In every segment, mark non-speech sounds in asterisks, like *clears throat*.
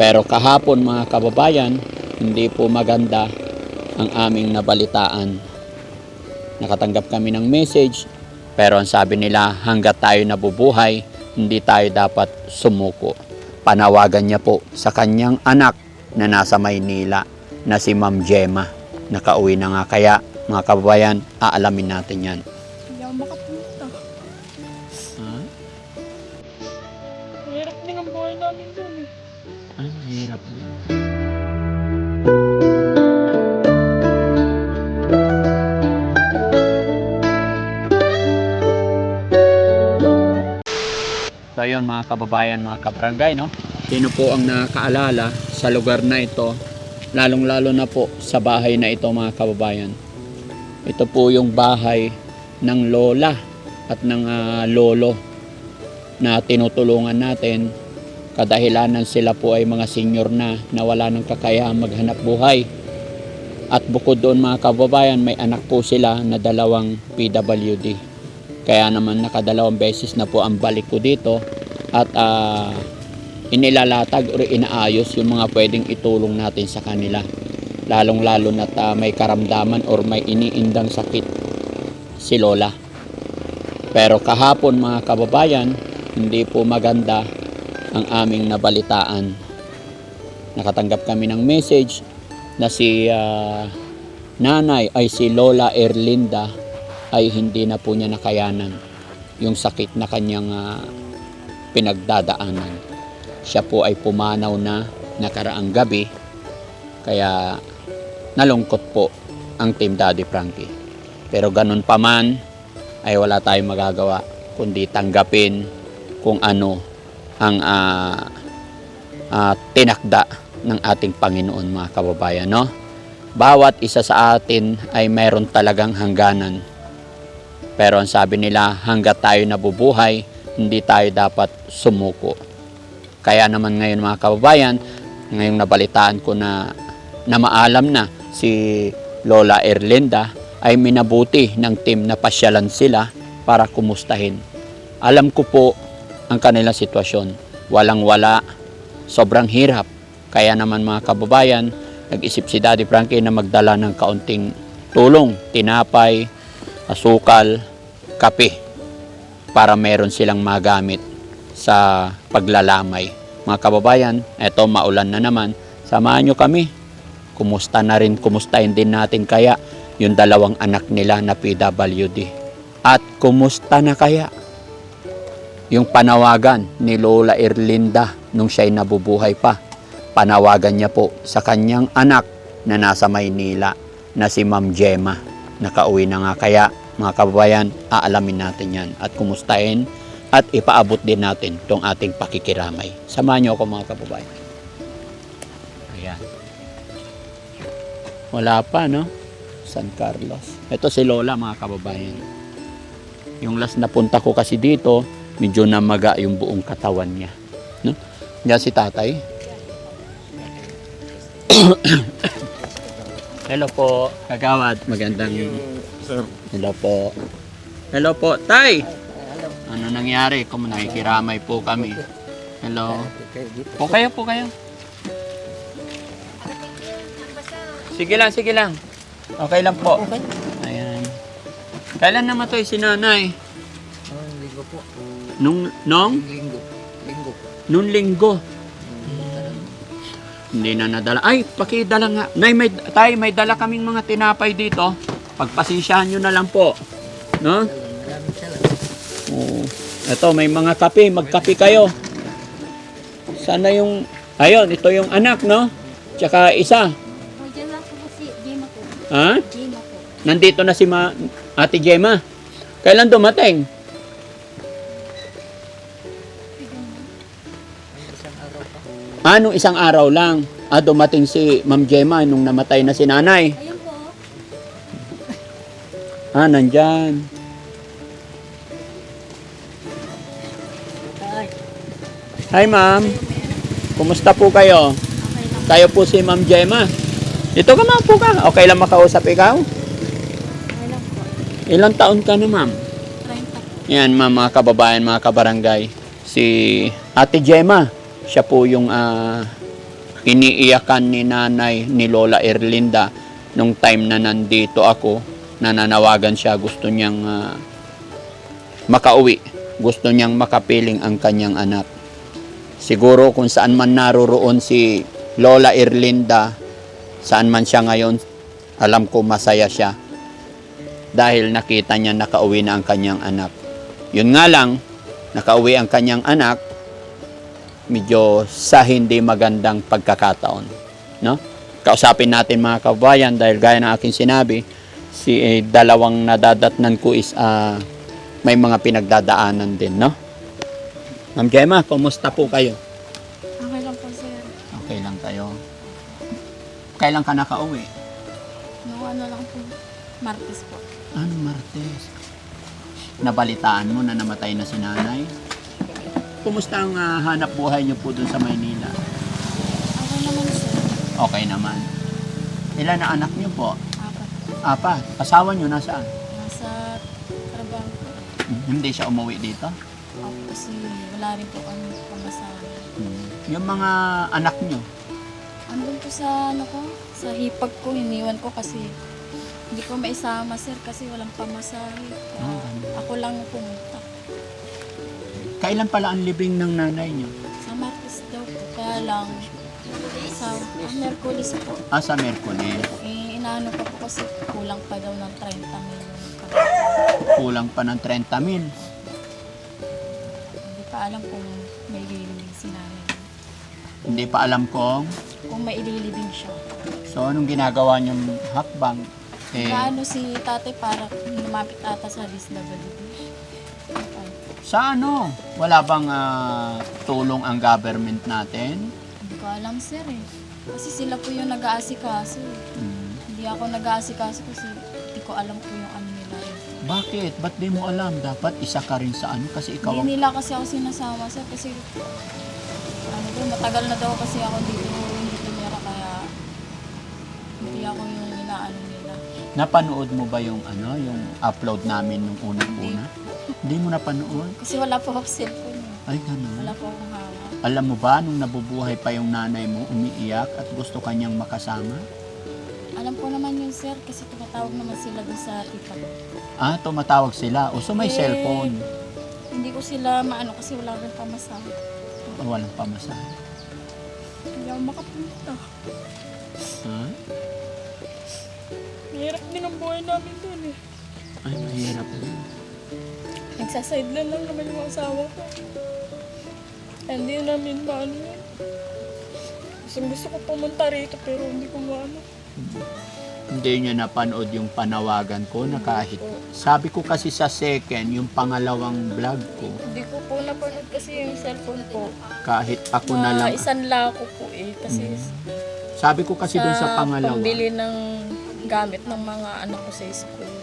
Pero kahapon mga kababayan, hindi po maganda ang aming nabalitaan. Nakatanggap kami ng message, pero ang sabi nila hanggat tayo nabubuhay, hindi tayo dapat sumuko. Panawagan niya po sa kanyang anak na nasa Maynila na si Ma'am Gemma. Nakauwi na nga kaya mga kababayan, aalamin natin yan. Hindi ako So yun mga kababayan, mga kabarangay, no? Sino po ang nakaalala sa lugar na ito, lalong-lalo na po sa bahay na ito mga kababayan. Ito po yung bahay ng lola at ng ah, lolo na tinutulungan natin kadahilanan sila po ay mga senior na na wala ng kakayahan maghanap buhay. At bukod doon mga kababayan, may anak po sila na dalawang PWD. Kaya naman nakadalawang beses na po ang balik ko dito at ah, inilalatag o inaayos yung mga pwedeng itulong natin sa kanila. Lalong lalo na may karamdaman or may iniindang sakit si Lola. Pero kahapon mga kababayan, hindi po maganda ang aming nabalitaan. Nakatanggap kami ng message na si ah, nanay ay si Lola Erlinda ay hindi na po niya nakayanan yung sakit na kanyang ah, pinagdadaanan. Siya po ay pumanaw na nakaraang gabi kaya nalungkot po ang Team Daddy Frankie. Pero ganun pa man ay wala tayong magagawa kundi tanggapin kung ano ang ah, ah, tinakda ng ating Panginoon mga kababayan no bawat isa sa atin ay mayroon talagang hangganan pero ang sabi nila hanggat tayo nabubuhay hindi tayo dapat sumuko kaya naman ngayon mga kababayan ngayong nabalitaan ko na na maalam na si Lola Erlinda ay minabuti ng team na pasyalan sila para kumustahin alam ko po ang kanilang sitwasyon. Walang wala, sobrang hirap. Kaya naman mga kababayan, nag-isip si Daddy Frankie na magdala ng kaunting tulong, tinapay, asukal, kape para meron silang magamit sa paglalamay. Mga kababayan, eto maulan na naman, samahan nyo kami. Kumusta na rin, kumustahin din natin kaya yung dalawang anak nila na PWD. At kumusta na kaya yung panawagan ni Lola Erlinda nung siya'y nabubuhay pa. Panawagan niya po sa kanyang anak na nasa Maynila na si Ma'am Gemma. Nakauwi na nga kaya mga kababayan, aalamin natin yan at kumustahin at ipaabot din natin tong ating pakikiramay. Samahan niyo ako mga kababayan. Ayan. Wala pa, no? San Carlos. Ito si Lola mga kababayan. Yung last na punta ko kasi dito, medyo namaga yung buong katawan niya. No? Yan si tatay. *coughs* Hello po, kagawad. Magandang Sir, Hello po. Hello po, tay. Ano nangyari? Kung nakikiramay po kami. Hello. Po kayo, po kayo. Sige lang, sige lang. Okay lang po. Ayan. Kailan namatay si nanay? linggo po. Nung, nung? Linggo. Linggo po. Nung linggo. Hindi na nadala. Ay, pakidala nga. Nay, may, tay, may dala kaming mga tinapay dito. Pagpasensyahan nyo na lang po. No? Oo. Ito, may mga kape. Magkape kayo. Sana yung... Ayun, ito yung anak, no? Tsaka isa. Ha? Nandito na si Ma, Ate Gemma. Kailan dumating? Anong isang araw lang? Ah, dumating si Ma'am Gemma nung namatay na si nanay. Ah, nandyan. Hi, ma'am. Kumusta po kayo? Kayo po si Ma'am Gemma. Dito ka ma'am po ka. Okay lang makausap ikaw? Ilang taon ka na ma'am? 30 po. Yan ma'am, mga kababayan, mga kabarangay. Si Ate Gemma. Siya po yung ah, iniiyakan ni nanay ni Lola Erlinda nung time na nandito ako, nananawagan siya, gusto niyang ah, makauwi. Gusto niyang makapiling ang kanyang anak. Siguro kung saan man naroroon si Lola Erlinda, saan man siya ngayon, alam ko masaya siya. Dahil nakita niya nakauwi na ang kanyang anak. Yun nga lang, nakauwi ang kanyang anak, medyo sa hindi magandang pagkakataon. No? Kausapin natin mga kabayan dahil gaya ng aking sinabi, si eh, dalawang nadadatnan ko is ah, may mga pinagdadaanan din, no? Ma'am Gemma, kumusta po kayo? Okay lang po, sir. Okay lang kayo. Kailan ka nakauwi? No, ano lang po. Martes po. Ano, Martes? Nabalitaan mo na namatay na si nanay? Kumusta ang ah, hanap buhay niyo po dun sa Maynila? Okay naman, sir. Okay naman. Ilan na anak niyo po? Apat. Asawa niyo nasaan? Nasa trabaho po. Hindi siya umuwi dito? Ako kasi wala rin po kami pamasahe. Yung mga anak niyo, Andun po sa ano ko, sa hipag ko, iniwan ko kasi hindi ko maisama sir kasi walang pamasahe. Kaya Ah, ganun. ako lang pumunta. kailan pala ang libing ng nanay niyo? Sa Martes daw po. Kaya lang sa ah, Merkulis po. Ah, sa Mercones. Eh, inaano pa po kasi kulang pa daw ng 30 million. Kulang pa ng 30 mil. Hindi pa alam kung may ililibing si nanay. Hindi pa alam kung Kung may ililibing siya. so anong ginagawa niyong hakbang. Eh, Kaano si tatay para lumapit ata sa. Ay, sa ano? Wala bang ah, tulong ang government natin? Hindi ko alam sir eh. Kasi sila po yung nag-aasikaso. eh. Hmm. Hindi ako nag-aasikaso kasi hindi ko alam po yung ano nila. Bakit? Ba't di mo alam? Dapat isa ka rin sa ano kasi ikaw ang... Hindi nila kasi ako sinasama sir kasi ano daw, matagal na daw kasi ako dito hindi tumira kaya hindi ako yung inaano nila. Napanood mo ba yung ano, yung upload namin nung unang-una? Hindi mo napanood? Kasi wala po ako cellphone eh. Ay, ganun. Wala po akong hawak. Alam mo ba, nung nabubuhay pa yung nanay mo, umiiyak at gusto kanyang makasama? Ko naman yun sir kasi tumatawag naman sila dun sa tita ko. Ah, tumatawag sila. O, so may Eh, cellphone. Hindi ko sila maano kasi wala rin pamasahe. O, walang pamasahe. Hindi ako makapunta. Ha? Mahirap din ang buhay namin dun eh. Ay, mahirap din. Nagsasideline lang naman yung asawa ko. Hindi namin maano yun. Gusto, gusto ko pumunta rito pero hindi ko maano. Hindi niya napanood yung panawagan ko na kahit... Sabi ko kasi sa second, yung pangalawang vlog ko, Hindi ko po napanood kasi yung cellphone ko. kahit ako na Na lang... isang lako po eh. Kasi Sabi ko kasi dun sa pangalawa, pambili ng gamit ng mga anak ko sa school.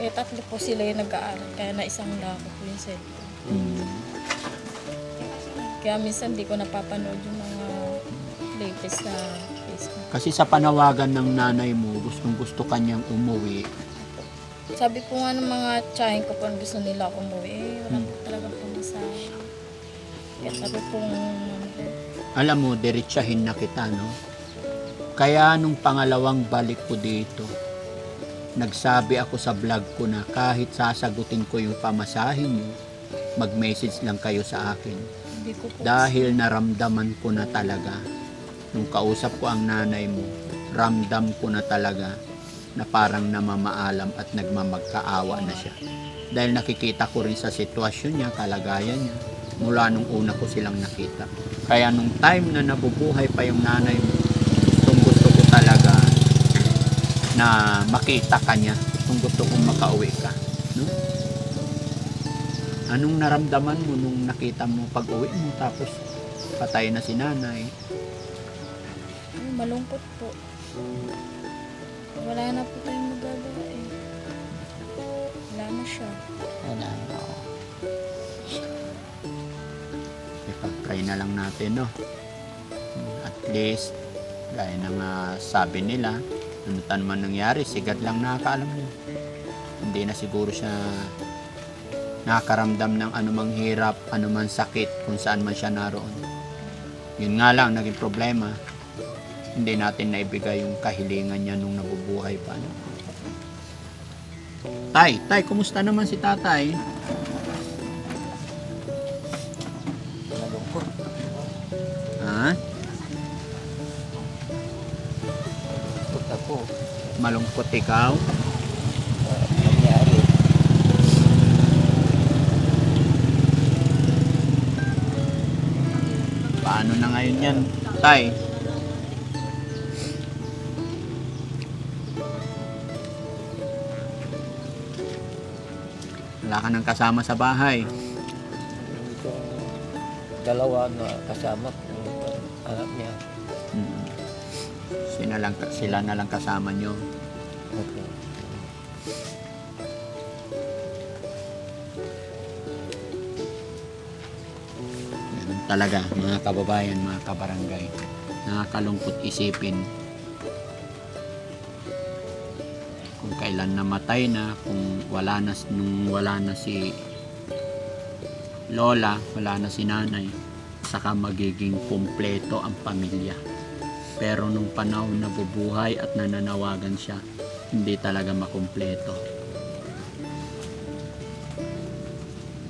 Eh, tatlo po sila yung nag-aaral. Kaya na isang lako po yung cellphone. Hmm. Kaya minsan di ko napapanood yung mga latest Facebook. Kasi sa panawagan ng nanay mo, gustong gusto kanyang umuwi. Sabi po nga ng mga tsahin ko po gusto nila ako umuwi. Eh, wala Hmm. po talaga po sa... Kaya sabi po Alam mo, diretsahin na kita, no? Kaya nung pangalawang balik ko dito, nagsabi ako sa vlog ko na kahit sasagutin ko yung pamasahin niyo, mag-message lang kayo sa akin. hindi ko po... Dahil naramdaman ko na talaga, nung kausap ko ang nanay mo, ramdam ko na talaga na parang namamaalam at nagmamagkaawa na siya. Dahil nakikita ko rin sa sitwasyon niya, kalagayan niya, mula nung una ko silang nakita. Kaya nung time na nabubuhay pa yung nanay mo, gustong gusto ko talaga na makita ka niya. Gustong gusto kong makauwi ka. No? Anong naramdaman mo nung nakita mo pag-uwi mo tapos patay na si nanay? Ay, malungkot po. Wala na po tayong magagawa eh. Wala na siya. Wala na. Ipag-pray na lang natin, no? At least, gaya ng ah, sabi nila, ano man nangyari, sigad lang nakakaalam niya. Hindi na siguro siya nakakaramdam ng anumang hirap, anumang sakit, kung saan man siya naroon. Yun nga lang, naging problema. Hindi natin naibigay yung kahilingan niya nung nabubuhay pa. No? Tay, tay, kumusta naman si tatay? Ha? Nalungkot ako. Malungkot ikaw? Paano na ngayon yan, tay? Nang kasama sa bahay. Itong dalawa na kasama ko, anak niya. Mm. Sila, lang, sila na lang kasama nyo. Okay. Ganun talaga, mga kababayan, mga kabarangay. Nakakalungkot isipin kailan namatay na, kung wala na, nung wala na si lola, wala na si nanay, saka magiging kumpleto ang pamilya. Pero nung panahon na bubuhay at nananawagan siya, hindi talaga makumpleto.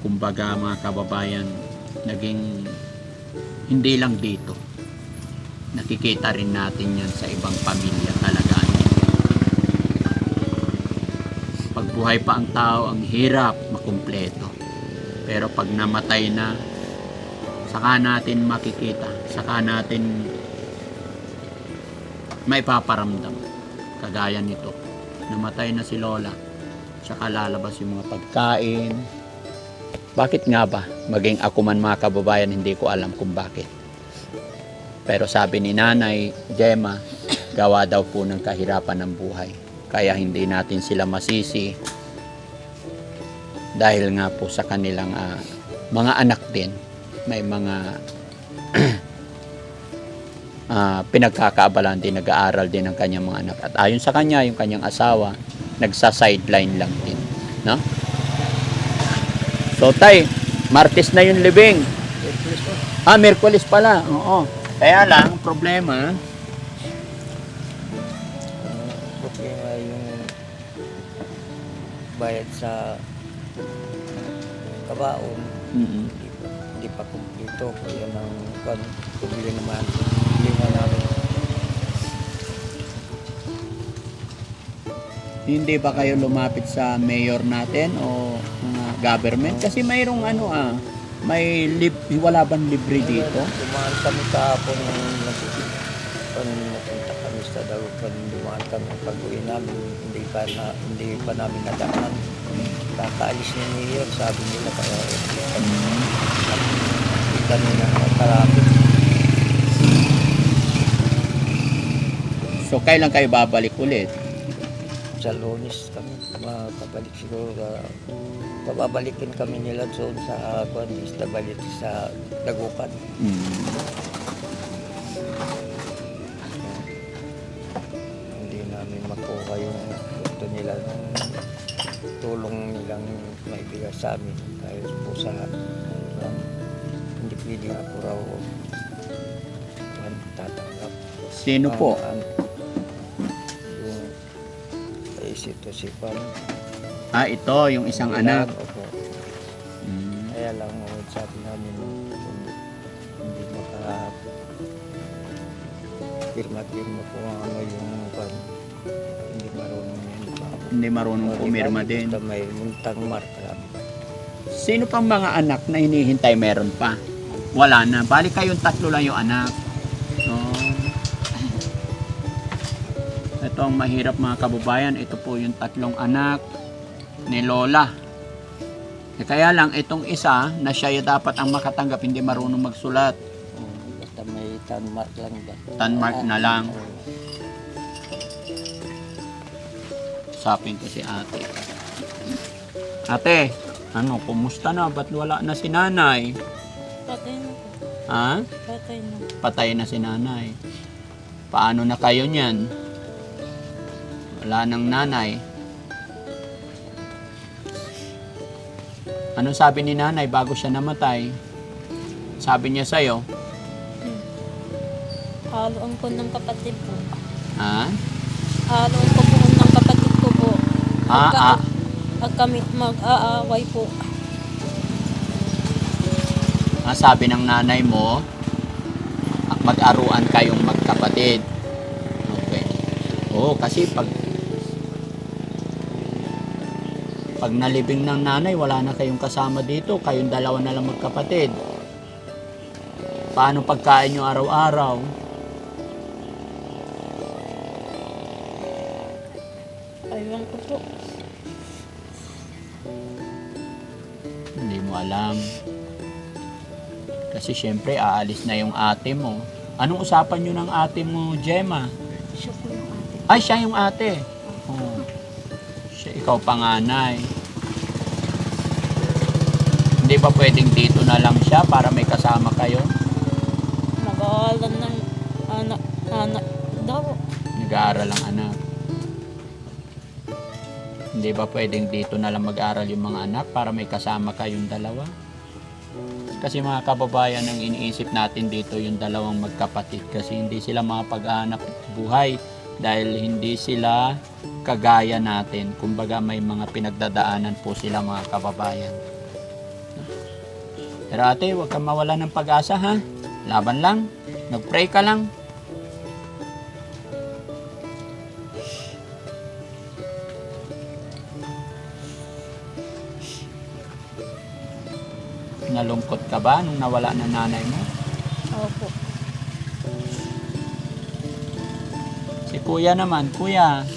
Kumbaga mga kababayan, naging hindi lang dito. Nakikita rin natin yan sa ibang pamilya talaga. Pag buhay pa ang tao, ang hirap makumpleto. Pero pag namatay na, saka natin makikita, saka natin maipaparamdam. Kagaya nito, namatay na si Lola, saka lalabas yung mga pagkain, bakit nga ba? Maging ako man mga kababayan, hindi ko alam kung bakit. Pero sabi ni Nanay Gemma, gawa daw po ng kahirapan ng buhay. Kaya hindi natin sila masisi dahil nga po sa kanilang ah, mga anak din. May mga *clears throat* ah, pinagkakaabalan din, nag-aaral din ng kanyang mga anak. At ayon sa kanya, yung kanyang asawa, nagsa-sideline lang din. No? So, tay, Martes na yung libing. Ah, Merkulis pala. Oo. Kaya lang, problema, bayad sa kabaon. mm Hindi, hindi pa kumpleto. Kaya nang kan, pabili naman. Pabili na namin. hindi ba kayo lumapit sa mayor natin o mga government? Kasi mayroong ano ah, may lib wala bang libre dito? Dumaan kami nag- pan napunta sa Dagupan. Dumaan kami pag uwi namin. Hindi pa, na, hindi pa namin nadaan. Kakaalis ni Mayor, sabi nila kaya hindi kami na nakarapit. So kailan kayo babalik ulit? Sa lunis kami, makabalik siguro. Uh, pababalikin kami nila doon sa uh, isda balik sa Dagupan. Mm. Namin makuha yung gusto nila ng tulong nilang maibigay sa amin dahil po sa um, hindi pwede ako raw um, tatanggap. Sino po? Ang- ang- yung isito si Juan. Ah, ito, yung isang anak. Opo. Mm. Kaya lang sabi namin kung hindi maka pirma-pirma po ang ano yung Hindi marunong pumirma din. Basta may muntang marka lang. Sino pang mga anak na hinihintay meron pa? Wala na. Balik kayong tatlo lang yung anak. Oh. Ito ang mahirap mga kababayan. Ito po yung tatlong anak ni Lola. Eh, kaya lang, itong isa na siya dapat ang makatanggap, hindi marunong magsulat. Oh, basta may tanmark lang ba? Tanmark na lang. Oh, Sapin ko si ate. Ate, ano, kumusta na? Ba't wala na si nanay? Patay na po. Ha? Patay na. patay na si nanay. Paano na kayo niyan? Wala nang nanay. Anong sabi ni nanay bago siya namatay? Sabi niya sa'yo, Haloan ko ng kapatid po. Ha? Haloan ko po ng kapatid ko po. Ah, Magka- ah. Pag kami mag-aaway po. Ah, sabi ng nanay mo, ah, mag-aruan kayong magkapatid. Okay. Oo, kasi pag pag nalibing ng nanay, wala na kayong kasama dito. Kayong dalawa na lang magkapatid. Paano pagkain nyo araw-araw? Aywan ko po. Hindi mo alam. Kasi syempre, aalis na yung ate mo. Anong usapan nyo ng ate mo, Gemma? Siya po yung ate. Ay, siya yung ate. Oh. Siya, ikaw panganay. Hindi ba pwedeng dito na lang siya para may kasama kayo? Nag-aalan ng anak, anak daw. Nag-aaral ang anak. Hindi ba pwedeng dito na lang mag-aaral yung mga anak para may kasama kayong dalawa? Kasi mga kababayan, ang iniisip natin dito yung dalawang magkapatid kasi hindi sila makapag-anak buhay dahil hindi sila kagaya natin. Kumbaga may mga pinagdadaanan po sila mga kababayan. Pero ate, huwag kang mawala ng pag-asa ha. Laban lang. Nag-pray ka lang. Nalungkot ka ba nung nawala na nanay mo? Opo. Si kuya naman, kuya,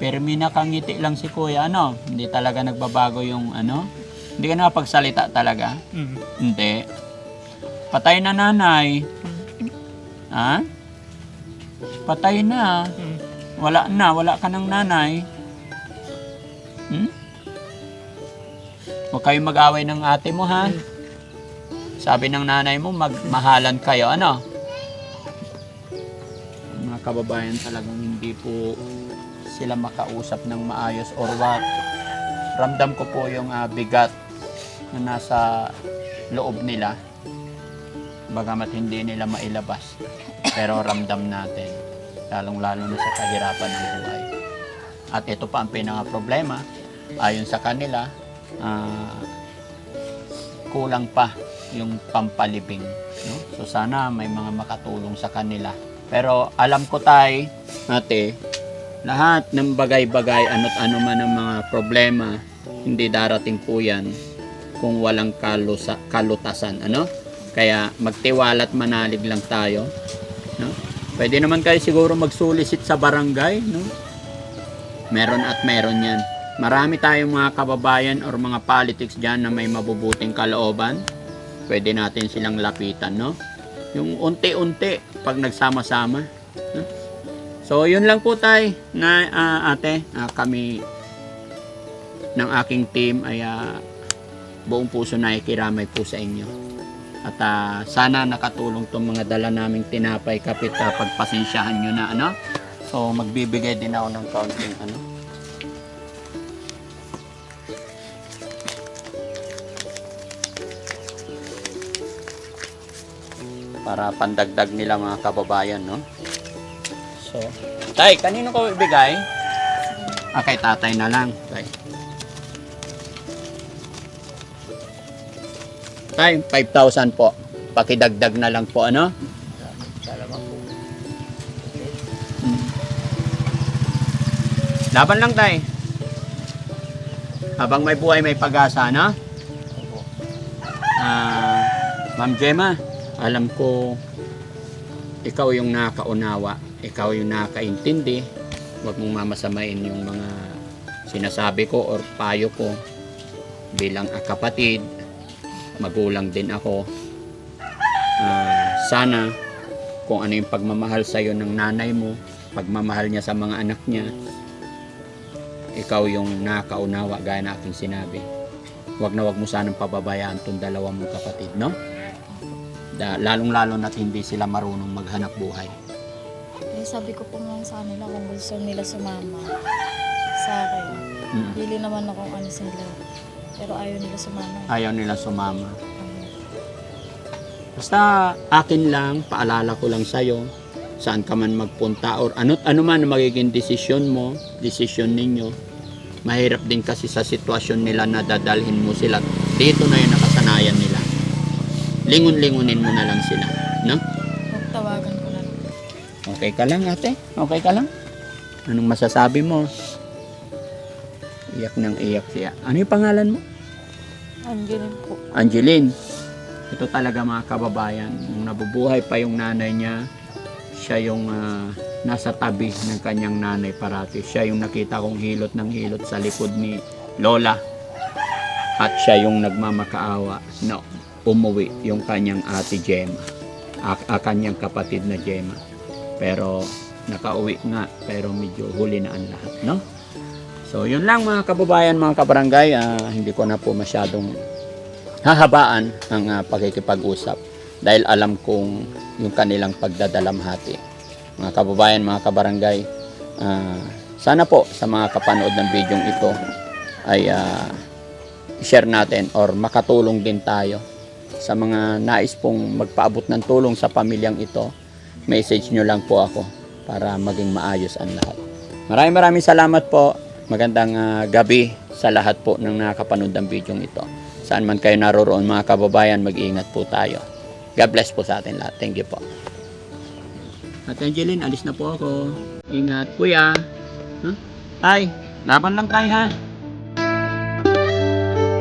permi nakangiti lang si kuya, ano? Hindi talaga nagbabago yung ano? Hindi ka nakapagsalita talaga? Hindi. Patay na nanay. Ha? Patay na. Wala na, wala ka ng nanay. Hmm? Huwag kayong mag-away ng ate mo, ha? Sabi ng nanay mo, magmahalan kayo, ano? Mga kababayan talagang hindi po sila makausap ng maayos or what. Ramdam ko po yung ah, bigat na nasa loob nila. Bagamat hindi nila mailabas. Pero ramdam natin. Lalong-lalo na sa kahirapan ng buhay. At ito pa ang pinaka problema. Ayon sa kanila, ah, kulang pa yung pampalibing. No? So sana may mga makatulong sa kanila. Pero alam ko tay, ate, lahat ng bagay-bagay, ano't ano man ang mga problema, hindi darating po yan kung walang kalusa, kalutasan. Ano? Kaya magtiwala at manalig lang tayo. No? Pwede naman kayo siguro magsulisit sa barangay. No? Meron at meron yan. Marami tayong mga kababayan or mga politics dyan na may mabubuting kalooban. Pwede natin silang lapitan, no? Yung unti-unti pag nagsama-sama. No? So, yun lang po tay na ah, ate, ah, kami ng aking team ay ah, buong puso na ikiramay po sa inyo. At ah, sana nakatulong tong mga dala naming tinapay kapit uh, pagpasensyahan nyo na ano. So magbibigay din ako ng kaunting ano. Para pandagdag nila mga kababayan, no? So, tay, kanino ko ibigay? Ah, kay tatay na lang. Tay. Tay, 5,000 po. Pakidagdag na lang po, ano? Po. Laban lang, tay. Habang may buhay, may pag-asa, no? Ah, Ma'am Gemma, alam ko ikaw yung nakaunawa, ikaw yung nakaintindi. Huwag mong mamasamain yung mga sinasabi ko or payo ko bilang kapatid, magulang din ako. Ah, sana kung ano yung pagmamahal sa iyo ng nanay mo, pagmamahal niya sa mga anak niya, ikaw yung nakaunawa gaya na aking sinabi. Huwag na huwag mo sanang pababayaan tong dalawa mong kapatid, no? Lalong-lalo na't hindi sila marunong maghanap buhay. Eh, sabi ko po nga sa kanila kung gusto nila sumama sa akin. Mm. Bili naman ako ano sila. Pero ayaw nila sumama. Ayaw nila sumama. Ayaw. Basta akin lang, paalala ko lang sa'yo, saan ka man magpunta or ano, ano man magiging desisyon mo, desisyon ninyo, mahirap din kasi sa sitwasyon nila na dadalhin mo sila. Dito na yung nakasanayan nila. Lingon-lingonin mo na lang sila. No? Tawagan ko lang. Okay ka lang ate? Okay ka lang? Anong masasabi mo? Iyak ng iyak siya. Ano yung pangalan mo? Angeline po. Angeline. Ito talaga mga kababayan. Nung nabubuhay pa yung nanay niya, siya yung ah, nasa tabi ng kanyang nanay parati. Siya yung nakita kong hilot ng hilot sa likod ni Lola. At siya yung nagmamakaawa na umuwi yung kanyang ate Gemma. A, a kanyang kapatid na Gemma. Pero nakauwi nga pero medyo huli na ang lahat, no? So, yun lang mga kababayan, mga kabarangay. Ah, hindi ko na po masyadong hahabaan ang ah, pakikipag-usap dahil alam kong yung kanilang pagdadalamhati. Mga kababayan, mga kabarangay, ah, sana po sa mga kapanood ng video ito ay ah, share natin or makatulong din tayo sa mga nais pong magpaabot ng tulong sa pamilyang ito. Message nyo lang po ako para maging maayos ang lahat. Maraming maraming salamat po. Magandang ah, gabi sa lahat po ng nakapanood ng video ito. Saan man kayo naroroon mga kababayan, mag-iingat po tayo. God bless po sa atin lahat. Thank you po. At Angeline, alis na po ako. Ingat. Kuya. Huh? Ay, laban lang tayo ha.